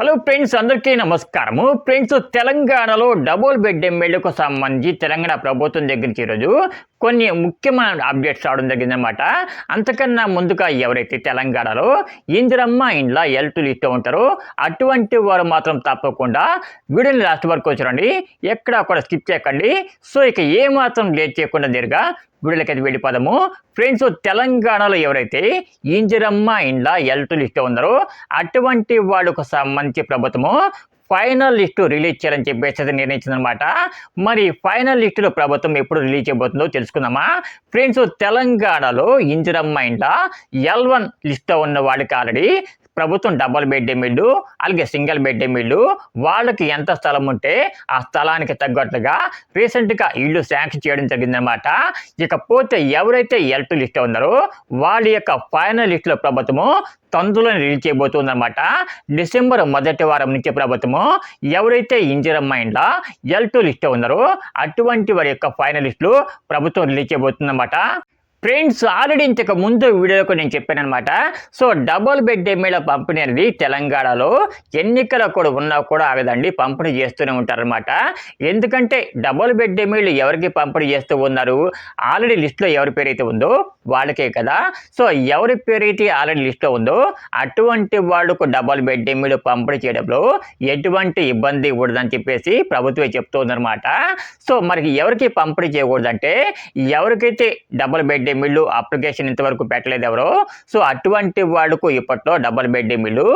Hello friends అందరికీ నమస్కారము. Friends తెలంగాణలో డబుల్ బెడ్ ఎమ్మెల్యేకు సంబంధించి తెలంగాణ ప్రభుత్వం దగ్గర నుంచి ఈరోజు కొన్ని ముఖ్యమైన అప్డేట్స్ రావడం జరిగిందనమాట అంతకన్నా ముందుగా ఎవరైతే తెలంగాణలో ఇందిరమ్మ ఇండ్ల ఎల్టులు ఇస్తూ ఉంటారో అటువంటి వారు మాత్రం తప్పకుండా వీడియోని లాస్ట్ వరకు వచ్చారండి ఎక్కడ కూడా స్కిప్ చేయకండి. సో ఇక ఏ మాత్రం లేట్ చేయకుండా నేరుగా వీడియోలకి వెళ్ళిపోదాము. ఫ్రెండ్స్ తెలంగాణలో ఎవరైతే ఇంజరమ్మ ఇండ్ల ఎల్టు లిస్ట్ ఉన్నారో అటువంటి వాళ్ళకు సంబంధించి ప్రభుత్వము ఫైనల్ లిస్టు రిలీజ్ చేయాలని చెప్పేసి అయితే నిర్ణయించిందనమాట మరి ఫైనల్ లిస్టులో ప్రభుత్వం ఎప్పుడు రిలీజ్ చేయబోతుందో తెలుసుకుందామా? ఫ్రెండ్స్ తెలంగాణలో ఇంజరమ్మ ఇండ్ల ఎల్ వన్ లిస్ట్లో ఉన్న వాళ్ళకి ఆల్రెడీ ప్రభుత్వం డబుల్ బెడ్ మిల్లు అలాగే సింగిల్ బెడ్ మిల్లు వాళ్ళకి ఎంత స్థలం ఉంటే ఆ స్థలానికి తగ్గట్టుగా రీసెంట్గా ఇల్లు శాంక్షన్ చేయడం జరిగిందనమాట ఇకపోతే ఎవరైతే ఎల్టు లిస్ట్ ఉన్నారో వాళ్ళ యొక్క ఫైనల్ లిస్టులో ప్రభుత్వము తొందరలో రిలీజ్ చేయబోతుందన్నమాట. డిసెంబర్ మొదటి వారం నుంచి ప్రభుత్వము ఎవరైతే ఇంజిరమ్మ మైండ్లో ఎల్ టూ లిస్ట్ ఉన్నారో అటువంటి వారి యొక్క ఫైనలిస్టులు ప్రభుత్వం రిలీజ్ చేయబోతుందన్నమాట. ఫ్రెండ్స్ ఆల్రెడీ ఇంతకు ముందు వీడియోకు నేను చెప్పాను అనమాట సో డబుల్ బెడ్ ఎమ్మెల్యే పంపిణీ అనేది తెలంగాణలో ఎన్నికల కూడా ఉన్నా కూడా ఆగదండి. పంపిణీ చేస్తూనే ఉంటారనమాట ఎందుకంటే డబుల్ బెడ్ ఎమ్మెల్యే ఎవరికి పంపిణీ చేస్తూ ఉన్నారు? ఆల్రెడీ లిస్ట్లో ఎవరి పేరైతే ఉందో వాళ్ళకే కదా. సో ఎవరి పేరు అయితే ఆల్రెడీ లిస్ట్లో ఉందో అటువంటి వాళ్ళకు డబుల్ బెడ్ ఎమ్మెల్యే పంపిణీ చేయడంలో ఎటువంటి ఇబ్బంది ఉండదని చెప్పేసి ప్రభుత్వమే చెప్తుందనమాట సో మరి ఎవరికి పంపిణీ చేయకూడదంటే ఎవరికైతే డబుల్ బెడ్ మిల్లు అప్లికేషన్ ఇంతవరకు పెట్టలేదు ఎవరో. సో అటువంటి వాళ్ళకు ఇప్పట్లో డబుల్ బెడ్ మిల్లు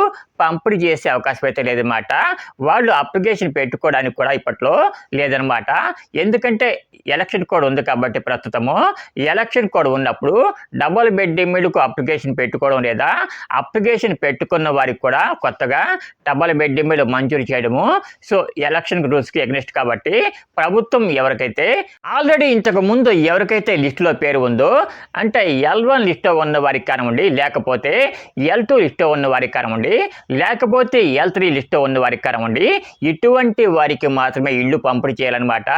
పంపిణీ చేసే అవకాశం అయితే లేదన్నమాట. వాళ్ళు అప్లికేషన్ పెట్టుకోవడానికి కూడా ఇప్పట్లో లేదనమాట ఎందుకంటే ఎలక్షన్ కోడ్ ఉంది కాబట్టి ప్రస్తుతము. ఎలక్షన్ కోడ్ ఉన్నప్పుడు డబుల్ బెడ్ మిల్లుకు అప్లికేషన్ పెట్టుకోవడం లేదా అప్లికేషన్ పెట్టుకున్న వారికి కూడా కొత్తగా డబుల్ బెడ్ మిల్లు మంజూరు చేయడము. సో ఎలక్షన్ రూల్స్కి ఎగ్నెస్ట్ కాబట్టి ప్రభుత్వం ఎవరికైతే ఆల్రెడీ ఇంతకు ముందు ఎవరికైతే లిస్టులో పేరు ఉందో అంటే ఎల్ వన్ లిస్ట్లో ఉన్న వారికి కానివ్వండి లేకపోతే ఎల్ టూ లిస్ట్లో ఉన్న వారికి కానివ్వండి లేకపోతే ఎల్ త్రీ లిస్ట్లో ఉన్న వారికి కానివ్వండి ఇటువంటి వారికి మాత్రమే ఇల్లు పంపిణీ చేయాలన్నమాట.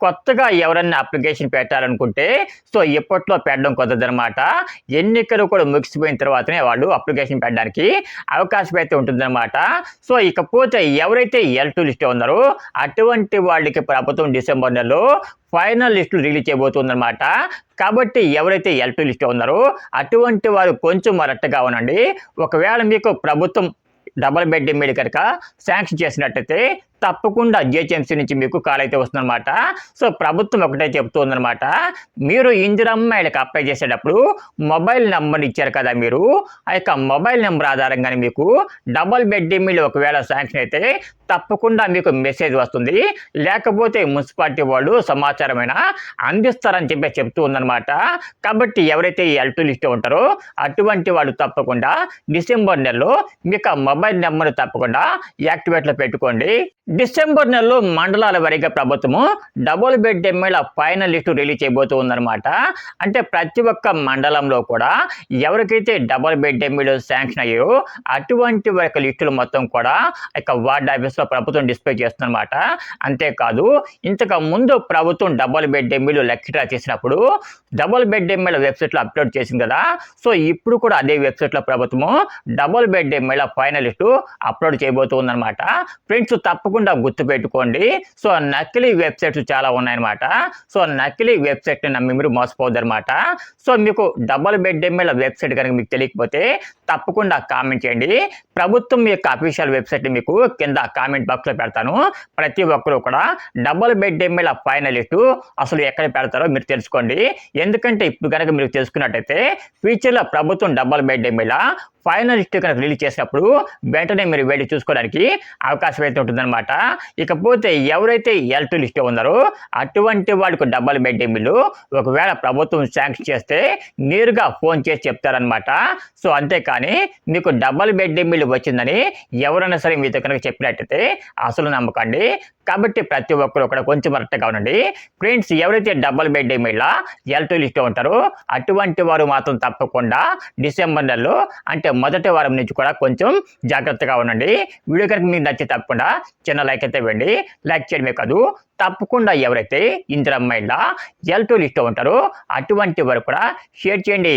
కొత్తగా ఎవరన్నా అప్లికేషన్ పెట్టాలనుకుంటే సో ఇప్పట్లో పెట్టడం కుదరదనమాట ఎన్నికలు కూడా ముగిసిపోయిన తర్వాతనే వాళ్ళు అప్లికేషన్ పెట్టడానికి అవకాశం అయితే ఉంటుందన్నమాట. సో ఇకపోతే ఎవరైతే ఎల్ టూ లిస్ట్ ఉన్నారో అటువంటి వాళ్ళకి ప్రభుత్వం డిసెంబర్ నెలలో ఫైనల్ లిస్టులు రిలీజ్ చేయబోతుందన్నమాట. కాబట్టి ఎవరైతే ఎల్ టూ లిస్ట్ ఉన్నారో అటువంటి వారు కొంచెం మరట్టగా ఉండండి. ఒకవేళ మీకు ప్రభుత్వం డబల్ బెడ్ మీద కనుక శాంక్షన్ చేసినట్టయితే తప్పకుండా జిహెచ్ఎంసీ నుంచి మీకు కాల్ అయితే వస్తుందన్నమాట. సో ప్రభుత్వం ఒకటే చెప్తుందన్నమాట. మీరు ఇందిరమ్మాయిలకు అప్లై చేసేటప్పుడు మొబైల్ నెంబర్ ఇచ్చారు కదా మీరు ఆ యొక్క మొబైల్ నెంబర్ ఆధారంగానే మీకు డబల్ బెడ్ మీద ఒకవేళ శాంక్షన్ అయితే తప్పకుండా మీకు మెసేజ్ వస్తుంది. లేకపోతే మున్సిపాలిటీ వాళ్ళు సమాచారమైన అందిస్తారని చెప్పి చెప్తూ ఉందన్నమాట కాబట్టి ఎవరైతే ఈ ఎల్టూ లిస్ట్ ఉంటారో అటువంటి వాళ్ళు తప్పకుండా డిసెంబర్ నెలలో మీకు ఆ మొబైల్ నెంబర్ తప్పకుండా యాక్టివేట్లో పెట్టుకోండి. డిసెంబర్ నెలలో మండలాల వారీగా ప్రభుత్వము double bed MLA final list release చేయబోతూ ఉందన్నమాట అంటే ప్రతి ఒక్క మండలంలో కూడా ఎవరికైతే డబుల్ బెడ్ ఎమ్మెల్యే శాంక్షన్ అయ్యో అటువంటి యొక్క లిస్టులు మొత్తం కూడా ఇక వార్డ్ ఆఫీస్లో ప్రభుత్వం డిస్ప్లే చేస్తుందన్నమాట. అంతేకాదు ఇంతకు ముందు ప్రభుత్వం డబుల్ బెడ్ ఎమ్మెల్యే లెక్చరా చేసినప్పుడు డబుల్ బెడ్ ఎమ్మెల్యే వెబ్సైట్లో అప్లోడ్ చేసింది కదా. సో ఇప్పుడు కూడా అదే వెబ్సైట్లో ప్రభుత్వము double bed MLA final list upload చేయబోతుందన్నమాట. ఫ్రెండ్స్ తప్పకుండా గుర్తుపెట్టుకోండి. సో నకిలీ వెబ్సైట్స్ చాలా ఉన్నాయన్నమాట. సో నకిలీ వెబ్సైట్ని నమ్మి మీరు మోసపోద్దన్నమాట సో మీకు డబల్ బెడ్ ఎమ్మెల్యే వెబ్సైట్ కనుక మీకు తెలియకపోతే తప్పకుండా కామెంట్ చేయండి. ప్రభుత్వం యొక్క అఫీషియల్ వెబ్సైట్ని మీకు కింద కామెంట్ బాక్స్లో పెడతాను. ప్రతి ఒక్కరూ కూడా డబల్ బెడ్ ఎమ్మెల్యే ఫైనలిస్ట్ అసలు ఎక్కడ పెడతారో మీరు తెలుసుకోండి. ఎందుకంటే ఇప్పుడు కనుక మీరు తెలుసుకున్నట్టయితే ఫ్యూచర్లో ప్రభుత్వం double bed MLA final list కనుక రిలీజ్ చేసినప్పుడు వెంటనే మీరు వెళ్ళి చూసుకోవడానికి అవకాశం అయితే ఉంటుందన్నమాట. ఇకపోతే ఎవరైతే ఎల్ టూ లిస్ట్ ఉన్నారో అటువంటి వాళ్ళకు డబల్ బెడ్ బిల్లు ఒకవేళ ప్రభుత్వం శాంక్షన్ చేస్తే నేరుగా ఫోన్ చేసి చెప్తారనమాట సో అంతేకాని మీకు డబల్ బెడ్ బిల్లు వచ్చిందని ఎవరైనా సరే మీతో కనుక చెప్పినట్టయితే అసలు నమ్మకండి. కాబట్టి ప్రతి ఒక్కరు కూడా కొంచెం కరెక్ట్గా ఉండండి. ఫ్రెండ్స్ ఎవరైతే డబల్ బెడ్ మీద ఎల్ టూ లిస్ట్ ఉంటారో అటువంటి వారు మాత్రం తప్పకుండా డిసెంబర్ నెలలో అంటే మొదటి వారం నుంచి కూడా కొంచెం జాగ్రత్తగా ఉండండి. వీడియో కనుక మీకు నచ్చి తప్పకుండా చిన్న లైక్ అయితే ఇవ్వండి. లైక్ చేయడమే కాదు తప్పకుండా ఎవరైతే ఇందిరమ్మ ఇళ్ళ ఎల్ టూ లిస్ట్ ఉంటారో అటువంటి వారు కూడా షేర్ చేయండి.